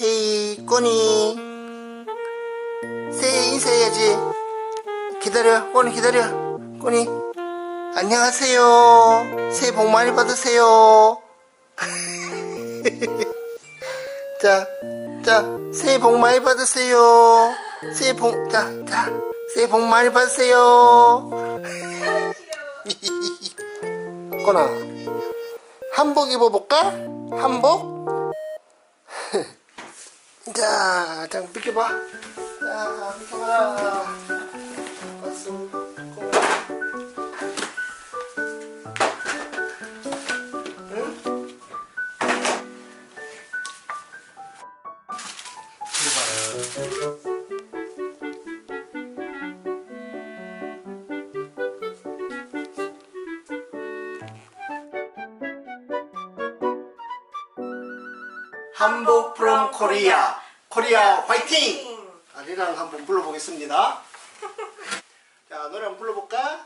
헤이 꼬니 새해 인사해야지 기다려 꼬니 기다려 꼬니 안녕하세요 새해 복 많이 받으세요 자, 자, 새해 복 많이 받으세요. 새해 복, 자, 자, 새해 복 많이 받으세요. 꼬나, 한복 입어볼까? 한복? 자, 자, 비켜봐. 자. 꼬나. 응? 한복 from 코리아 코리아 화이팅! 아리랑 한번 불러보겠습니다 자 노래 한번 불러볼까?